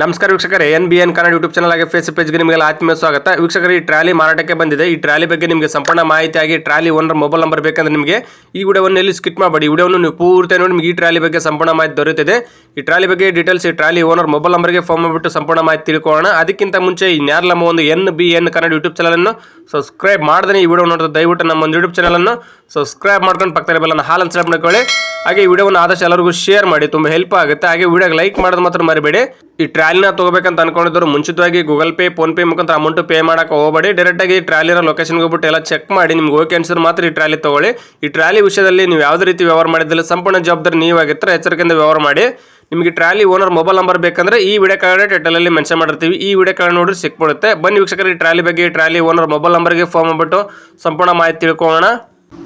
ನಮಸ್ಕಾರ ವೀಕ್ಷಕರೇ N B N Kannada YouTube channel ಆಗಿ ಫೇಸ್ ಪೇಜ್ಗೆ ನಿಮಗೆಲ್ಲ ಆತ್ಮೀಯ ಸ್ವಾಗತ. ವೀಕ್ಷಕರು, ಈ ಟ್ರಾಲಿ ಮಾರಾಟಕ್ಕೆ ಬಂದಿದೆ. ಈ ಟ್ರಾಲಿ ಬಗ್ಗೆ ನಿಮಗೆ ಸಂಪೂರ್ಣ ಮಾಹಿತಿಯಾಗಿ ಟ್ರಾಲಿ ಓನರ್ ಮೊಬೈಲ್ ನಂಬರ್ ಬೇಕಂದ್ರೆ ನಿಮಗೆ ಈ ವಿಡಿಯೋವನ್ನು ಎಲ್ಲಿ ಸ್ಕಿಟ್ ಮಾಡಬೇಡಿ. ವಿಡಿಯೋವನ್ನು ನೀವು ಪೂರ್ತಿ ನೋಡಿ, ನಿಮಗೆ ಈ ಟ್ರಾಲಿ ಬಗ್ಗೆ ಸಂಪೂರ್ಣ ಮಾಹಿತಿ ದೊರೆಯುತ್ತದೆ. ಈ ಟ್ರಾಲಿ ಬಗ್ಗೆ ಡೀಟೇಲ್ಸ್ ಈ ಟ್ರಾಲಿ ಓನರ್ ಮೊಬೈಲ್ ನಂಬರ್ಗೆ ಫೋನ್ ಮಾಡಿಬಿಟ್ಟು ಸಂಪೂರ್ಣ ಮಾಹಿತಿ ತಿಳ್ಕೊಳ್ಳೋಣ. ಅದಕ್ಕಿಂತ ಮುಂಚೆ ಈ ನ್ಯಾರ್ಲಮ್ಮ ಒಂದು N B N Kannada YouTube ಚಾನಲನ್ನು ಸಬ್ಸ್ಕ್ರೈಬ್ ಮಾಡಿದ್ರೆ ಈ ವಿಡಿಯೋ ನೋಡಿದ್ರೆ ದಯವಿಟ್ಟು ನಮ್ಮ ಒಂದು ಯೂಟ್ಯೂಬ್ ಚಾನಲನ್ನು ಸಬ್ಸ್ಕ್ರೈಬ್ ಮಾಡ್ಕೊಂಡು ಪಕ್ಕದಲ್ಲಿ ಬೆಲ್ಲ ಹಾಲನ್ನು ಸೆಲೆಕ್ಟ್ ಮಾಡ್ಕೊಳ್ಳಿ. ಹಾಗೆ ಈ ವಿಡಿಯೋವನ್ನು ಆದಷ್ಟು ಎಲ್ಲರಿಗೂ ಶೇರ್ ಮಾಡಿ, ತುಂಬ ಹೆಲ್ಪ್ ಆಗುತ್ತೆ. ಹಾಗೆ ವಿಡಿಯೋಗೆ ಲೈಕ್ ಮಾಡೋದು ಮಾತ್ರ ಮರಿಬೇಡಿ. ಈ ಟ್ರಾಲಿನ ತಗೋಬೇಕಂತ ಅನ್ಕೊಂಡಿದ್ರು ಮುಂಚಿತವಾಗಿ ಗೂಗಲ್ ಪೇ ಫೋನ್ ಪೇ ಮುಖಾಂತರ ಅಮೌಂಟ್ ಪೇ ಮಾಡೋಕೆ ಹೋಗಬೇಡಿ. ಡೈರೆಕ್ಟಾಗಿ ಈ ಟ್ರಾಲಿನ ಲೊಕೇಶನ್ಗೆ ಹೋಗ್ಬಿಟ್ಟು ಎಲ್ಲ ಚೆಕ್ ಮಾಡಿ, ನಿಮ್ಗೆ ಓಕೆ ಅನ್ಸಿದ್ರೆ ಮಾತ್ರ ಈ ಟ್ರಾಲಿ ತಗೊಳ್ಳಿ. ಈ ಟ್ರಾಲಿ ವಿಷಯದಲ್ಲಿ ನೀವು ಯಾವುದೇ ರೀತಿ ವ್ಯವಹಾರ ಮಾಡಿದ್ದಿಲ್ಲ ಸಂಪೂರ್ಣ ಜವಾಬ್ದಾರಿ ನೀವಾಗಿರ್ತಾರೆ. ಎಚ್ಚರಿಕೆಯಿಂದ ವ್ಯವಹಾರ ಮಾಡಿ. ನಿಮಗೆ ಟ್ರಾಲಿ ಓನರ್ ಮೊಬೈಲ್ ನಂಬರ್ ಬೇಕಂದ್ರೆ ಈ ವಿಡಿಯೋ ಕಾರ್ಡ್ ಟೈಟಲಲ್ಲಿ ಮೆನ್ಷನ್ ಮಾಡಿರ್ತೀವಿ. ಈ ವಿಡಿಯೋ ಕಾರ್ಡ್ ನೋಡಿ ಸಿಕ್ಬಿಡುತ್ತೆ. ಬನ್ನಿ ವೀಕ್ಷಕರು, ಈ ಟ್ರಾಲಿ ಬಗ್ಗೆ ಟ್ರಾಲಿ ಓನರ್ ಮೊಬೈಲ್ ನಂಬರ್ಗೆ ಫೋನ್ ಮಾಡ್ಬಿಟ್ಟು ಸಂಪೂರ್ಣ ಮಾಹಿತಿ ತಿಳ್ಕೊಳ್ಳೋಣ.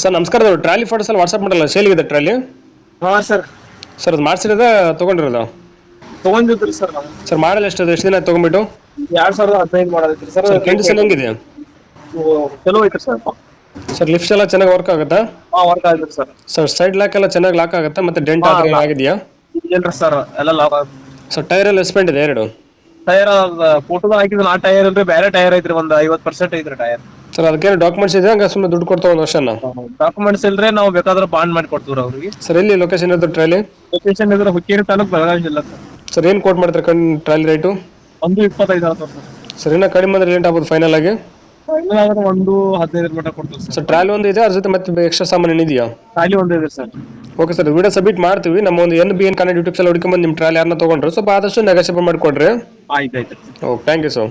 ಸರ್, ನಮಸ್ಕಾರ. ಟ್ರಾಲಿ ಫೋಟೋಸಲ್ಲಿ ವಾಟ್ಸಪ್ ಮಾಡಲ್ಲ? ಸೇಲ್ಗಿದೆ ಟ್ರಾಲಿ ಹಾ ಸರ್ ಸರ್ ಅದು ಮಾಡಿಸಿರೋದ ತೊಗೊಂಡಿರೋದು? ತಗೊಂಡಿದ್ರಿ ಸರ್ ನಾವು ಸರ್ ಮಾಡಲ್ಲ ಎಷ್ಟು ಎಷ್ಟು ದಿನ ಆಯ್ತು ತೊಗೊಂಬಿಟ್ಟು ಎರಡ್ ಸಾವಿರದ ಹದಿನೈದು ಮಾಡೋದೈತ್ರಿ ಸರ್ ಸರ್ ಕಂಡೀಷನ್ ಹೆಂಗಿದೆ? ಚಲೋ ಐತ್ರಿ ಸರ್ ಸರ್ ಲಿಫ್ಟ್ ಎಲ್ಲ ಚೆನ್ನಾಗಿ ವರ್ಕ್ ಆಗುತ್ತಾ? ಹಾ ವರ್ಕ್ ಆಗೈತ್ರಿ ಸರ್ ಸರ್ ಸೈಡ್ ಲಾಕ್ ಎಲ್ಲ ಚೆನ್ನಾಗಿ ಲಾಕ್ ಆಗುತ್ತಾ? ಮತ್ತೆ ಡೆಂಟ್ ಹಾ, ಆದ್ರೆ. ಆಗಿದೆಯಾ ಇಲ್ರಿ ಸರ್ ಎಲ್ಲ ಲಾಕ್ ಸರ್ ಟೈರ್ ಎಲ್ಲ ಎಸ್ಪೆಂಡ್ ಇದೆ ಎರಡು? ಟೈರ್ ಫೋಟೋದಾಗ ಹಾಕಿದ್ರೆ ಆ ಟೈರ್ ಅಂದ್ರೆ ಬೇರೆ ಟೈರ್ ಐತ್ರಿ ಒಂದ್ ಐವತ್ ಪರ್ಸೆಂಟ್ ಐತ್ರಿ ಟೈರ್ ಸರ್ ಅದಕ್ಕೇನು ಡಾಕ್ಯುಮೆಂಟ್ಸ್ ಇದೆ ಹಂಗ ಸುಮ್ಮನೆ ದುಡ್ಡು ಕೊಡ್ತಾವ ಒಂದು ವರ್ಷನ? ಡಾಕ್ಯುಮೆಂಟ್ಸ್ ಇಲ್ರಿ ನಾವು ಬೇಕಾದ್ರೆ ಬಾಂಡ್ ಮಾಡಿ ಕೊಡ್ತೀವಿ ಅವ್ರಿಗೆ. ಸರ್ ಎಲ್ಲಿ ಲೊಕೇಶನ್ ಇರೋದು ಟ್ರೈಲಿ? ಲೊಕೇಶನ್ ಇದ್ರೆ ಹುಕ್ಕೇರಿ ತಾಲೂಕ್ ಬೆಳಗಾವಿ ಜಿಲ್ಲಾ ಸರ್. ಸರ್ ಏನು ಕೋಟ್ ಮಾಡ್ತಾರೆ ಕಣ್ ಟ್ರೈಲ್ ರೇಟು ಒಂದು ಇಪ್ಪತ್ತೈದು ಆಗುತ್ತೆ ಸರ್. ಸರ್ ಇನ್ನೂ ಕಡಿಮೆ ಅಂದ್ರೆ ರೇಟ್ ಆಗ್ಬೋದು ಫೈನಲ್ ಆಗಿ? ಫೈನಲ್ ಆದ್ರೆ ಒಂದು ಹದಿನೈದು ಮಟ್ಟ ಕೊಡ್ತೀವಿ ಸರ್. ಸರ್ ಟ್ರಾಲಿ ಒಂದು ಇದೆ ಅದ್ರ ಜೊತೆ ಮತ್ತೆ ಎಕ್ಸ್ಟ್ರಾ ಸಾಮಾನು ಏನಿದೆಯಾ? ಖಾಲಿ ಒಂದು ಇದೆ sir. Okay sir video submit ಮಾಡ್ತೀವಿ. ನಮ್ಮ ಒಂದು N B N Kannada YouTube ಸಲ ಹುಡ್ಕೊಂಬಂದು ನಿಮ್ಮ ಟ್ರೈಲ್ ಯಾರನ್ನ ತಗೊಂಡ್ರು ಸ್ವಲ್ಪ ಆದಷ್ಟು ನೆಗೋಷಿಯೇಟ್ ಮಾಡಿಕೊಡ್ರಿ ಆಯ್ತು ಆಯ್ತು ಓಕೆ ಥ್ಯಾಂಕ್ ಯು ಸರ್